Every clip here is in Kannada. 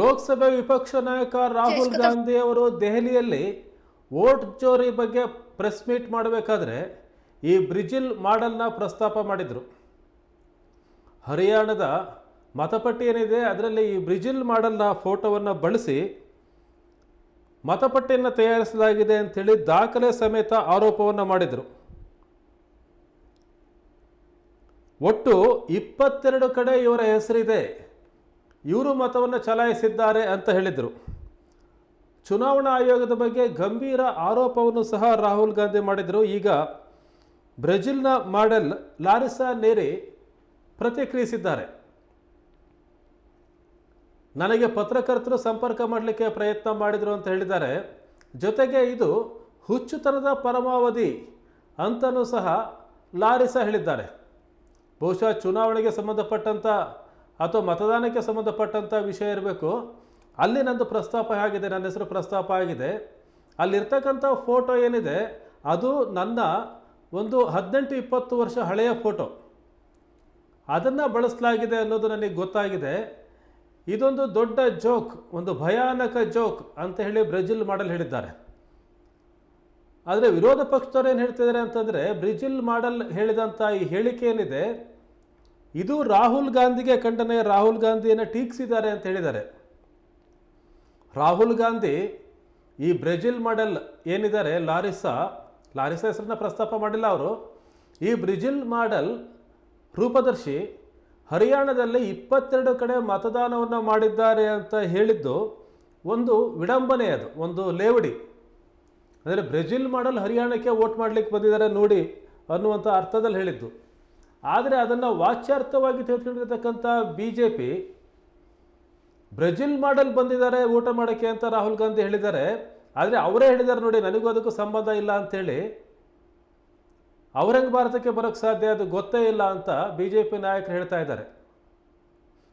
ಲೋಕಸಭೆ ವಿಪಕ್ಷ ನಾಯಕ ರಾಹುಲ್ ಗಾಂಧಿ ಅವರು ದೆಹಲಿಯಲ್ಲಿ ವೋಟ್ ಚೋರಿ ಬಗ್ಗೆ ಪ್ರೆಸ್ ಮೀಟ್ ಮಾಡಬೇಕಾದ್ರೆ ಈ ಬ್ರಿಜಿಲ್ ಮಾಡೆಲ್ನ ಪ್ರಸ್ತಾಪ ಮಾಡಿದರು. ಹರಿಯಾಣದ ಮತಪಟ್ಟಿ ಏನಿದೆ ಅದರಲ್ಲಿ ಈ ಬ್ರಿಜಿಲ್ ಮಾಡೆಲ್ನ ಫೋಟೋವನ್ನು ಬಳಸಿ ಮತಪಟ್ಟಿಯನ್ನು ತಯಾರಿಸಲಾಗಿದೆ ಅಂಥೇಳಿ ದಾಖಲೆ ಸಮೇತ ಆರೋಪವನ್ನು ಮಾಡಿದರು. ಒಟ್ಟು ಇಪ್ಪತ್ತೆರಡು ಕಡೆ ಇವರ ಹೆಸರಿದೆ. ಇವರು ಮತವನ್ನು ಚಲಾಯಿಸಿದ್ದಾರೆ ಅಂತ ಹೇಳಿದರು. ಚುನಾವಣಾ ಆಯೋಗದ ಬಗ್ಗೆ ಗಂಭೀರ ಆರೋಪವನ್ನು ಸಹ ರಾಹುಲ್ ಗಾಂಧಿ ಮಾಡಿದರು. ಈಗ ಬ್ರೆಜಿಲ್ನ ಮಾಡೆಲ್ ಲಾರಿಸಾ ನೇರಿ ಪ್ರತಿಕ್ರಿಯಿಸಿದ್ದಾರೆ. ನನಗೆ ಪತ್ರಕರ್ತರು ಸಂಪರ್ಕ ಮಾಡಲಿಕ್ಕೆ ಪ್ರಯತ್ನ ಮಾಡಿದರು ಅಂತ ಹೇಳಿದ್ದಾರೆ. ಜೊತೆಗೆ ಇದು ಹುಚ್ಚುತನದ ಪರಮಾವಧಿ ಅಂತಲೂ ಸಹ ಲಾರಿಸಾ ಹೇಳಿದ್ದಾರೆ. ಬಹುಶಃ ಚುನಾವಣೆಗೆ ಸಂಬಂಧಪಟ್ಟಂಥ ಅಥವಾ ಮತದಾನಕ್ಕೆ ಸಂಬಂಧಪಟ್ಟಂಥ ವಿಷಯ ಇರಬೇಕು. ಅಲ್ಲಿ ನಂದು ಪ್ರಸ್ತಾಪ ಆಗಿದೆ ನನ್ನ ಹೆಸರು ಪ್ರಸ್ತಾಪ ಆಗಿದೆ. ಅಲ್ಲಿರ್ತಕ್ಕಂಥ ಫೋಟೋ ಏನಿದೆ, ಅದು ನನ್ನ ಒಂದು ಹದಿನೆಂಟು ಇಪ್ಪತ್ತು ವರ್ಷ ಹಳೆಯ ಫೋಟೋ. ಅದನ್ನು ಬಳಸಲಾಗಿದೆ ಅನ್ನೋದು ನನಗೆ ಗೊತ್ತಾಗಿದೆ. ಇದೊಂದು ದೊಡ್ಡ ಜೋಕ್, ಒಂದು ಭಯಾನಕ ಜೋಕ್ ಅಂತ ಹೇಳಿ ಬ್ರೆಜಿಲ್ ಮಾಡಲ್ ಹೇಳಿದ್ದಾರೆ. ಆದರೆ ವಿರೋಧ ಪಕ್ಷದವ್ರು ಏನು ಹೇಳ್ತಿದ್ದಾರೆ ಅಂತಂದರೆ, ಬ್ರೆಜಿಲ್ ಮಾಡಲ್ ಹೇಳಿದಂಥ ಈ ಹೇಳಿಕೆ ಏನಿದೆ ಇದು ರಾಹುಲ್ ಗಾಂಧಿಗೆ ಖಂಡನೆ, ರಾಹುಲ್ ಗಾಂಧಿಯನ್ನು ಟೀಕಿಸಿದ್ದಾರೆ ಅಂತ ಹೇಳಿದ್ದಾರೆ. ರಾಹುಲ್ ಗಾಂಧಿ ಈ ಬ್ರೆಜಿಲ್ ಮಾಡೆಲ್ ಏನಿದ್ದಾರೆ ಲಾರಿಸಾ ಲಾರಿಸಾ ಹೆಸರನ್ನ ಪ್ರಸ್ತಾಪ ಮಾಡಿಲ್ಲ ಅವರು. ಈ ಬ್ರೆಜಿಲ್ ಮಾಡೆಲ್ ರೂಪದರ್ಶಿ ಹರಿಯಾಣದಲ್ಲಿ ಇಪ್ಪತ್ತೆರಡು ಕಡೆ ಮತದಾನವನ್ನು ಮಾಡಿದ್ದಾರೆ ಅಂತ ಹೇಳಿದ್ದು ಒಂದು ವಿಡಂಬನೆ ಅದು, ಒಂದು ಲೇವಡಿ. ಅಂದರೆ ಬ್ರೆಜಿಲ್ ಮಾಡಲ್ ಹರಿಯಾಣಕ್ಕೆ ವೋಟ್ ಮಾಡಲಿಕ್ಕೆ ಬಂದಿದ್ದಾರೆ ನೋಡಿ ಅನ್ನುವಂಥ ಅರ್ಥದಲ್ಲಿ ಹೇಳಿದ್ದು. ಆದರೆ ಅದನ್ನು ವಾಚ್ಯಾರ್ಥವಾಗಿ ತೆಗೆದುಕೊಂಡಿರ್ತಕ್ಕಂಥ ಬಿ ಜೆ ಪಿ ಬ್ರೆಜಿಲ್ ಮಾಡಲ್ ಬಂದಿದ್ದಾರೆ, ಊಟ ಮಾಡೋಕ್ಕೆ ಅಂತ ರಾಹುಲ್ ಗಾಂಧಿ ಹೇಳಿದ್ದಾರೆ. ಆದರೆ ಅವರೇ ಹೇಳಿದ್ದಾರೆ ನೋಡಿ, ನನಗೂ ಅದಕ್ಕೂ ಸಂಬಂಧ ಇಲ್ಲ ಅಂಥೇಳಿ. ಅವರಂಗೆ ಭಾರತಕ್ಕೆ ಬರೋಕ್ಕೆ ಸಾಧ್ಯ, ಅದು ಗೊತ್ತೇ ಇಲ್ಲ ಅಂತ ಬಿ ಜೆ ಪಿ ನಾಯಕರು ಹೇಳ್ತಾ ಇದ್ದಾರೆ.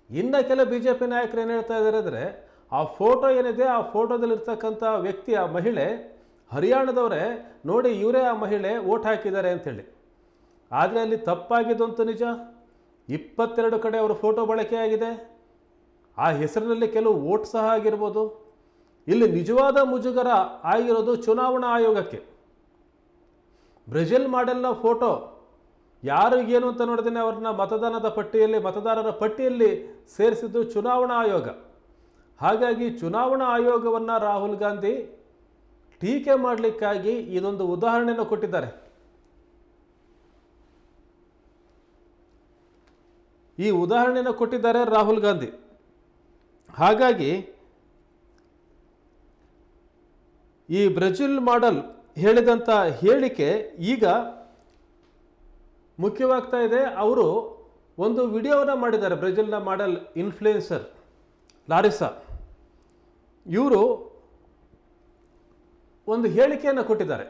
ಇನ್ನು ಕೆಲ ಬಿ ಜೆ ಪಿ ನಾಯಕರು ಏನು ಹೇಳ್ತಾ ಇದ್ದಾರೆ ಅಂದರೆ, ಆ ಫೋಟೋ ಏನಿದೆ, ಆ ಫೋಟೋದಲ್ಲಿರ್ತಕ್ಕಂಥ ವ್ಯಕ್ತಿ, ಆ ಮಹಿಳೆ, ಹರಿಯಾಣದವರೇ, ನೋಡಿ ಇವರೇ ಆ ಮಹಿಳೆ ಓಟ್ ಹಾಕಿದ್ದಾರೆ ಅಂಥೇಳಿ. ಆದರೆ ಅಲ್ಲಿ ತಪ್ಪಾಗಿದ್ದಂತೂ ನಿಜ? ಇಪ್ಪತ್ತೆರಡು ಕಡೆ ಅವರ ಫೋಟೋ ಬಳಕೆಯಾಗಿದೆ ಆ ಹೆಸರಿನಲ್ಲಿ ಕೆಲವು ಓಟ್ ಸಹ ಆಗಿರ್ಬೋದು. ಇಲ್ಲಿ ನಿಜವಾದ ಮುಜುಗರ ಆಗಿರೋದು ಚುನಾವಣಾ ಆಯೋಗಕ್ಕೆ. ಬ್ರೆಜಿಲ್ ಮಾಡೆಲ್ನ ಫೋಟೋ ಯಾರು ಏನು ಅಂತ ನೋಡಿದ್ರೆ ಅವ್ರನ್ನ ಮತದಾನದ ಪಟ್ಟಿಯಲ್ಲಿ, ಮತದಾರರ ಪಟ್ಟಿಯಲ್ಲಿ ಸೇರಿಸಿದ್ದು ಚುನಾವಣಾ ಆಯೋಗ. ಹಾಗಾಗಿ ಚುನಾವಣಾ ಆಯೋಗವನ್ನು ರಾಹುಲ್ ಗಾಂಧಿ ಟೀಕೆ ಮಾಡಲಿಕ್ಕಾಗಿ ಇದೊಂದು ಉದಾಹರಣೆಯನ್ನು ಕೊಟ್ಟಿದ್ದಾರೆ. ಈ ಉದಾಹರಣೆನ ಕೊಟ್ಟಿದ್ದಾರೆ ರಾಹುಲ್ ಗಾಂಧಿ. ಹಾಗಾಗಿ ಈ ಬ್ರೆಜಿಲ್ ಮಾಡೆಲ್ ಹೇಳಿದಂಥ ಹೇಳಿಕೆ ಈಗ ಮುಖ್ಯವಾಗ್ತಾ ಇದೆ. ಅವರು ಒಂದು ವಿಡಿಯೋನ ಮಾಡಿದ್ದಾರೆ, ಬ್ರೆಜಿಲ್ನ ಮಾಡೆಲ್ ಇನ್ಫ್ಲುಯೆನ್ಸರ್ ಲಾರಿಸಾ. ಇವರು ಒಂದು ಹೇಳಿಕೆಯನ್ನು ಕೊಟ್ಟಿದ್ದಾರೆ.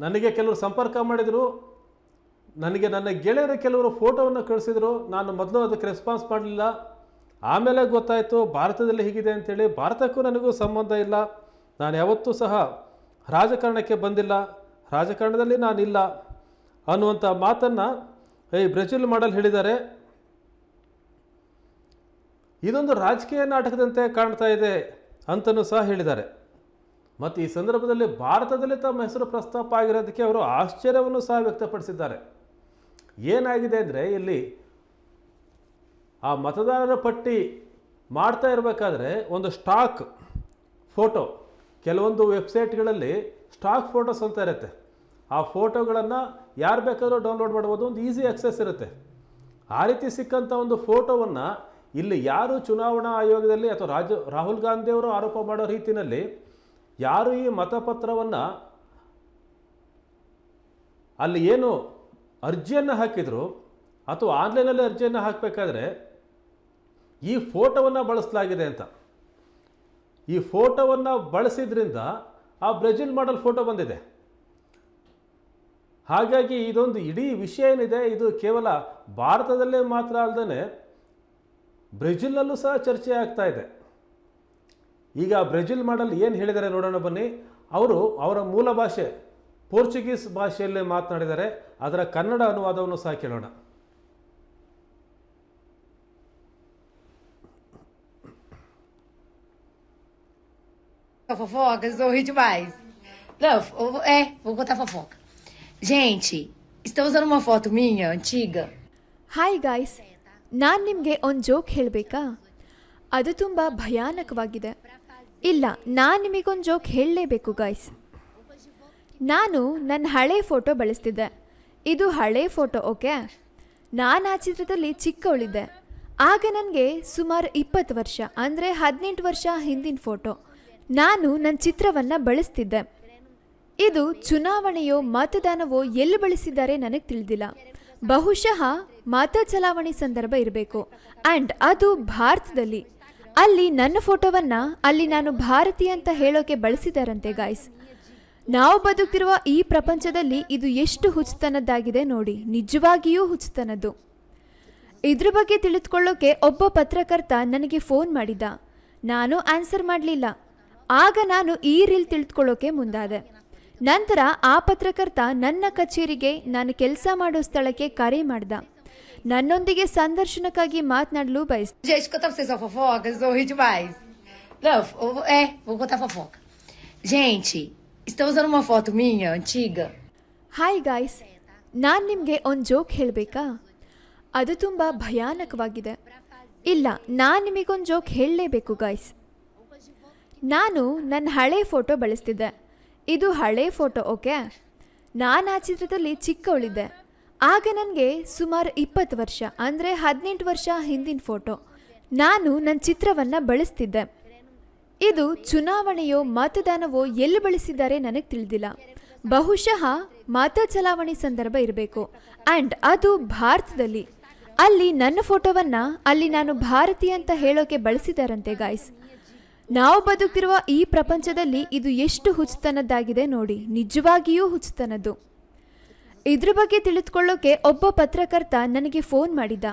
ನನಗೆ ಕೆಲವರು ಸಂಪರ್ಕ ಮಾಡಿದರು ನನಗೆ ನನ್ನ ಗೆಳೆಯರ ಕೆಲವರು ಫೋಟೋವನ್ನು ಕಳಿಸಿದರು. ನಾನು ಮೊದಲು ಅದಕ್ಕೆ ರೆಸ್ಪಾನ್ಸ್ ಮಾಡಲಿಲ್ಲ. ಆಮೇಲೆ ಗೊತ್ತಾಯಿತು ಭಾರತದಲ್ಲಿ ಹೀಗಿದೆ ಅಂತೇಳಿ ಭಾರತಕ್ಕೂ ನನಗೂ ಸಂಬಂಧ ಇಲ್ಲ. ನಾನು ಯಾವತ್ತೂ ಸಹ ರಾಜಕಾರಣಕ್ಕೆ ಬಂದಿಲ್ಲ. ರಾಜಕಾರಣದಲ್ಲಿ ನಾನಿಲ್ಲ ಅನ್ನುವಂಥ ಮಾತನ್ನು ಈ ಬ್ರೆಜಿಲ್ ಮಾಡಲ್ ಹೇಳಿದ್ದಾರೆ. ಇದೊಂದು ರಾಜಕೀಯ ನಾಟಕದಂತೆ ಕಾಣ್ತಾ ಇದೆ ಅಂತಲೂ ಸಹ ಹೇಳಿದ್ದಾರೆ. ಮತ್ತು ಈ ಸಂದರ್ಭದಲ್ಲಿ ಭಾರತದಲ್ಲಿ ತಮ್ಮ ಹೆಸರು ಪ್ರಸ್ತಾಪ ಆಗಿರೋದಕ್ಕೆ ಅವರು ಆಶ್ಚರ್ಯವನ್ನು ಸಹ ವ್ಯಕ್ತಪಡಿಸಿದ್ದಾರೆ. ಏನಾಗಿದೆ ಅಂದರೆ ಇಲ್ಲಿ ಆ ಮತದಾರರ ಪಟ್ಟಿ ಮಾಡ್ತಾ ಇರಬೇಕಾದ್ರೆ ಒಂದು ಸ್ಟಾಕ್ ಫೋಟೋ, ಕೆಲವೊಂದು ವೆಬ್ಸೈಟ್ಗಳಲ್ಲಿ ಸ್ಟಾಕ್ ಫೋಟೋಸ್ ಅಂತ ಇರುತ್ತೆ. ಆ ಫೋಟೋಗಳನ್ನು ಯಾರು ಬೇಕಾದರೂ ಡೌನ್ಲೋಡ್ ಮಾಡ್ಬೋದು, ಒಂದು ಈಸಿ ಆಕ್ಸೆಸ್ ಇರುತ್ತೆ. ಆ ರೀತಿ ಸಿಕ್ಕಂಥ ಒಂದು ಫೋಟೋವನ್ನು ಇಲ್ಲಿ ಯಾರು ಚುನಾವಣಾ ಆಯೋಗದಲ್ಲಿ ಅಥವಾ ರಾಜ, ರಾಹುಲ್ ಗಾಂಧಿಯವರು ಆರೋಪ ಮಾಡೋ ರೀತಿಯಲ್ಲಿ ಯಾರು ಈ ಮತಪತ್ರವನ್ನು ಅಲ್ಲಿ ಏನು ಅರ್ಜಿಯನ್ನು ಹಾಕಿದರು ಅಥವಾ ಆನ್ಲೈನಲ್ಲಿ ಅರ್ಜಿಯನ್ನು ಹಾಕಬೇಕಾದ್ರೆ ಈ ಫೋಟೋವನ್ನು ಬಳಸಲಾಗಿದೆ ಅಂತ. ಈ ಫೋಟೋವನ್ನು ಬಳಸಿದ್ರಿಂದ ಆ ಬ್ರೆಜಿಲ್ ಮಾಡಲ್ ಫೋಟೋ ಬಂದಿದೆ. ಹಾಗಾಗಿ ಇದೊಂದು ಇಡೀ ವಿಷಯ ಏನಿದೆ, ಇದು ಕೇವಲ ಭಾರತದಲ್ಲೇ ಮಾತ್ರ ಅಲ್ಲದೆ ಬ್ರೆಜಿಲ್ನಲ್ಲೂ ಸಹ ಚರ್ಚೆ ಆಗ್ತಾ ಇದೆ. ಈಗ ಬ್ರೆಜಿಲ್ ಮಾಡಲ್ ಏನು ಹೇಳಿದ್ದಾರೆ ನೋಡೋಣ ಬನ್ನಿ. ಅವರು ಅವರ ಮೂಲ ಭಾಷೆ ಪೋರ್ಚುಗೀಸ್ ಭಾಷೆಯಲ್ಲಿ ಮಾತನಾಡಿದರೆ ಅದರ ಕನ್ನಡ ಅನುವಾದವನ್ನು ಸಹ ಕೇಳೋಣ fofocas, eu ri demais. Não, é, vou contar fofoca. Gente, estou usando uma foto minha, antiga. Hi guys ನಾನು ನಿಮಗೆ ಒಂದು ಜೋಕ್ ಹೇಳ್ಬೇಕಾ ಅದು ತುಂಬಾ ಭಯಾನಕವಾಗಿದೆ ಇಲ್ಲ ನಾನು ನಿಮಗೊಂದು ಜೋಕ್ ಹೇಳಲೇಬೇಕು ಗಾಯ್ಸ್ ನಾನು ನನ್ನ ಹಳೆ ಫೋಟೋ ಬಳಸ್ತಿದ್ದೆ. ಇದು ಹಳೆ ಫೋಟೋ, ಓಕೆ? ನಾನು ಆ ಚಿತ್ರದಲ್ಲಿ ಚಿಕ್ಕವಳಿದ್ದೆ. ಆಗ ನನಗೆ ಸುಮಾರು ಇಪ್ಪತ್ತು ವರ್ಷ, ಅಂದರೆ ಹದಿನೆಂಟು ವರ್ಷ ಹಿಂದಿನ ಫೋಟೋ. ನಾನು ನನ್ನ ಚಿತ್ರವನ್ನು ಬಳಸ್ತಿದ್ದೆ. ಇದು ಚುನಾವಣೆಯೋ, ಮತದಾನವೋ ಎಲ್ಲಿ ಬಳಸಿದ್ದಾರೆ ನನಗೆ ತಿಳಿದಿಲ್ಲ. ಬಹುಶಃ ಮತ ಚಲಾವಣೆ ಸಂದರ್ಭ ಇರಬೇಕು. ಆ್ಯಂಡ್ ಅದು ಭಾರತದಲ್ಲಿ. ಅಲ್ಲಿ ನನ್ನ ಫೋಟೋವನ್ನು, ಅಲ್ಲಿ ನಾನು ಭಾರತೀಯ ಅಂತ ಹೇಳೋಕೆ ಬಳಸಿದಾರಂತೆ ಗಾಯ್ಸ್ ನಾವು ಬದುಕ್ತಿರುವ ಈ ಪ್ರಪಂಚದಲ್ಲಿ ಇದು ಎಷ್ಟು ಹುಚ್ಚುತನದ್ದಾಗಿದೆ ನೋಡಿ. ನಿಜವಾಗಿಯೂ ಹುಚ್ಚುತನದ್ದು. ಇದ್ರ ಬಗ್ಗೆ ತಿಳಿದುಕೊಳ್ಳೋಕೆ ಒಬ್ಬ ಪತ್ರಕರ್ತ ನನಗೆ ಫೋನ್ ಮಾಡಿದ. ನಾನು ಆನ್ಸರ್ ಮಾಡಲಿಲ್ಲ. ಆಗ ನಾನು ಈ ರೀಲ್ ತಿಳಿದುಕೊಳ್ಳೋಕೆ ಮುಂದಾದೆ. ನಂತರ ಆ ಪತ್ರಕರ್ತ ನನ್ನ ಕಚೇರಿಗೆ ನಾನು ಕೆಲಸ ಮಾಡೋ ಸ್ಥಳಕ್ಕೆ ಕರೆ ಮಾಡ್ದ. ನನ್ನೊಂದಿಗೆ ಸಂದರ್ಶನಕ್ಕಾಗಿ ಮಾತನಾಡಲು ಬಯಸ್ Estão usando uma foto minha, antiga. Hi guys ನಾನು ನಿಮಗೆ ಒಂದು ಜೋಕ್ ಹೇಳಬೇಕಾ? ಅದು ತುಂಬ ಭಯಾನಕವಾಗಿದೆ. ಇಲ್ಲ ನಾನು ನಿಮಗೊಂದು ಜೋಕ್ ಹೇಳಲೇಬೇಕು ಗಾಯ್ಸ್ ನಾನು ನನ್ನ ಹಳೆ ಫೋಟೋ ಬಳಸ್ತಿದ್ದೆ. ಇದು ಹಳೆ ಫೋಟೋ ಓಕೆ ನಾನು ಆ ಚಿತ್ರದಲ್ಲಿ ಚಿಕ್ಕವಳಿದ್ದೆ. ಆಗ ನನಗೆ ಸುಮಾರು ಇಪ್ಪತ್ತು ವರ್ಷ ಅಂದರೆ ಹದಿನೆಂಟು ವರ್ಷ ಹಿಂದಿನ ಫೋಟೋ ನಾನು ನನ್ನ ಚಿತ್ರವನ್ನು ಬಳಸ್ತಿದ್ದೆ. ಇದು ಚುನಾವಣೆಯೋ ಮತದಾನವೋ ಎಲ್ಲಿ ಬಳಸಿದ್ದಾರೆ ನನಗೆ ತಿಳಿದಿಲ್ಲ. ಬಹುಶಃ ಮತ ಚಲಾವಣೆ ಸಂದರ್ಭ ಇರಬೇಕು. ಆ್ಯಂಡ್ ಅದು ಭಾರತದಲ್ಲಿ. ಅಲ್ಲಿ ನನ್ನ ಫೋಟೋವನ್ನು ಅಲ್ಲಿ ನಾನು ಭಾರತೀಯ ಅಂತ ಹೇಳೋಕೆ ಬಳಸಿದಾರಂತೆ ಗಾಯ್ಸ್ ನಾವು ಬದುಕ್ತಿರುವ ಈ ಪ್ರಪಂಚದಲ್ಲಿ ಇದು ಎಷ್ಟು ಹುಚ್ಚುತನದ್ದಾಗಿದೆ ನೋಡಿ. ನಿಜವಾಗಿಯೂ ಹುಚ್ಚುತನದ್ದು. ಇದ್ರ ಬಗ್ಗೆ ತಿಳಿದುಕೊಳ್ಳೋಕೆ ಒಬ್ಬ ಪತ್ರಕರ್ತ ನನಗೆ ಫೋನ್ ಮಾಡಿದ